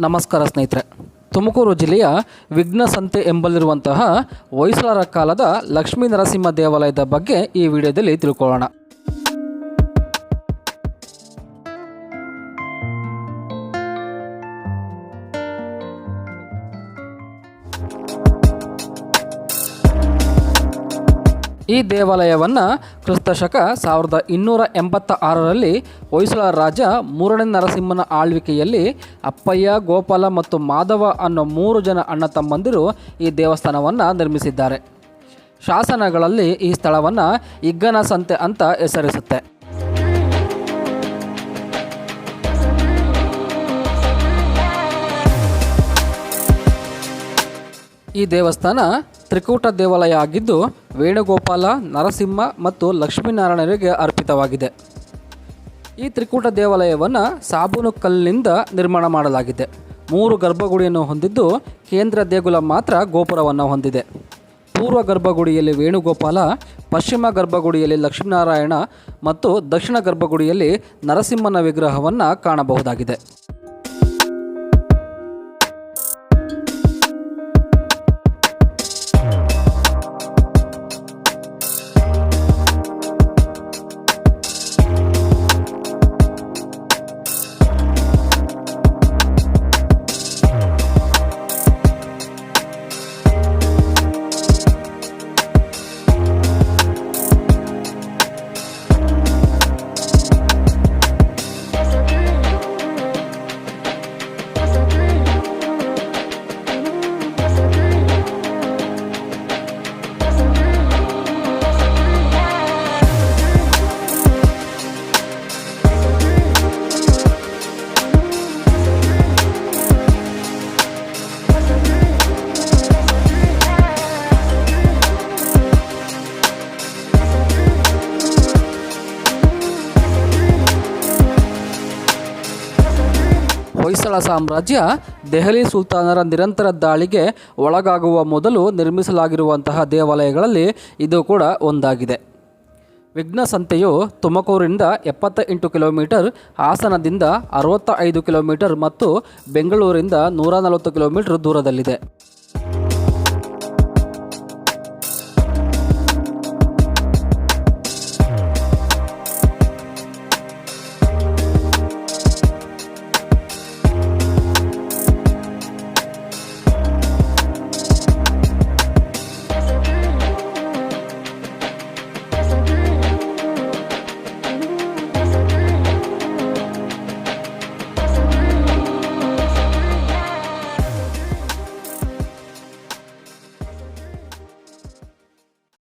ನಮಸ್ಕಾರ ಸ್ನೇಹಿತರೆ. ತುಮಕೂರು ಜಿಲ್ಲೆಯ ವಿಘ್ನ ಸಂತೆ ಎಂಬಲ್ಲಿರುವಂತಹ ಹೊಯ್ಸಳರ ಕಾಲದ ಲಕ್ಷ್ಮೀ ನರಸಿಂಹ ದೇವಾಲಯದ ಬಗ್ಗೆ ಈ ವಿಡಿಯೋದಲ್ಲಿ ತಿಳ್ಕೊಳ್ಳೋಣ. ಈ ದೇವಾಲಯವನ್ನು ಕ್ರಿಸ್ತಶಕ ಸಾವಿರದ ಇನ್ನೂರ ಎಂಬತ್ತ ಆರರಲ್ಲಿ ಹೊಯ್ಸಳ ರಾಜ ಮೂರನೇ ನರಸಿಂಹನ ಆಳ್ವಿಕೆಯಲ್ಲಿ ಅಪ್ಪಯ್ಯ, ಗೋಪಾಲ ಮತ್ತು ಮಾಧವ ಅನ್ನೋ ಮೂರು ಜನ ಅಣ್ಣ ತಮ್ಮಂದಿರು ಈ ದೇವಸ್ಥಾನವನ್ನು ನಿರ್ಮಿಸಿದ್ದಾರೆ. ಶಾಸನಗಳಲ್ಲಿ ಈ ಸ್ಥಳವನ್ನು ಇಗ್ಗನ ಸಂತೆ ಅಂತ ಹೆಸರಿಸುತ್ತೆ. ಈ ದೇವಸ್ಥಾನ ತ್ರಿಕೂಟ ದೇವಾಲಯ ಆಗಿದ್ದು ವೇಣುಗೋಪಾಲ, ನರಸಿಂಹ ಮತ್ತು ಲಕ್ಷ್ಮೀನಾರಾಯಣರಿಗೆ ಅರ್ಪಿತವಾಗಿದೆ. ಈ ತ್ರಿಕೂಟ ದೇವಾಲಯವನ್ನು ಸಾಬೂನು ಕಲ್ಲಿನಿಂದ ನಿರ್ಮಾಣ ಮಾಡಲಾಗಿದೆ. ಮೂರು ಗರ್ಭಗುಡಿಯನ್ನು ಹೊಂದಿದ್ದು ಕೇಂದ್ರ ದೇಗುಲ ಮಾತ್ರ ಗೋಪುರವನ್ನು ಹೊಂದಿದೆ. ಪೂರ್ವ ಗರ್ಭಗುಡಿಯಲ್ಲಿ ವೇಣುಗೋಪಾಲ, ಪಶ್ಚಿಮ ಗರ್ಭಗುಡಿಯಲ್ಲಿ ಲಕ್ಷ್ಮೀನಾರಾಯಣ ಮತ್ತು ದಕ್ಷಿಣ ಗರ್ಭಗುಡಿಯಲ್ಲಿ ನರಸಿಂಹನ ವಿಗ್ರಹವನ್ನು ಕಾಣಬಹುದಾಗಿದೆ. ಹೊಯ್ಸಳ ಸಾಮ್ರಾಜ್ಯ ದೆಹಲಿ ಸುಲ್ತಾನರ ನಿರಂತರ ದಾಳಿಗೆ ಒಳಗಾಗುವ ಮೊದಲು ನಿರ್ಮಿಸಲಾಗಿರುವಂತಹ ದೇವಾಲಯಗಳಲ್ಲಿ ಇದು ಕೂಡ ಒಂದಾಗಿದೆ. ವಿಘ್ನ ಸಂತೆಯು ತುಮಕೂರಿನಿಂದ ಎಪ್ಪತ್ತ ಎಂಟು ಕಿಲೋಮೀಟರ್, ಹಾಸನದಿಂದ ಅರವತ್ತ ಐದು ಕಿಲೋಮೀಟರ್ ಮತ್ತು ಬೆಂಗಳೂರಿಂದ ನೂರ ನಲವತ್ತು ಕಿಲೋಮೀಟರ್ ದೂರದಲ್ಲಿದೆ.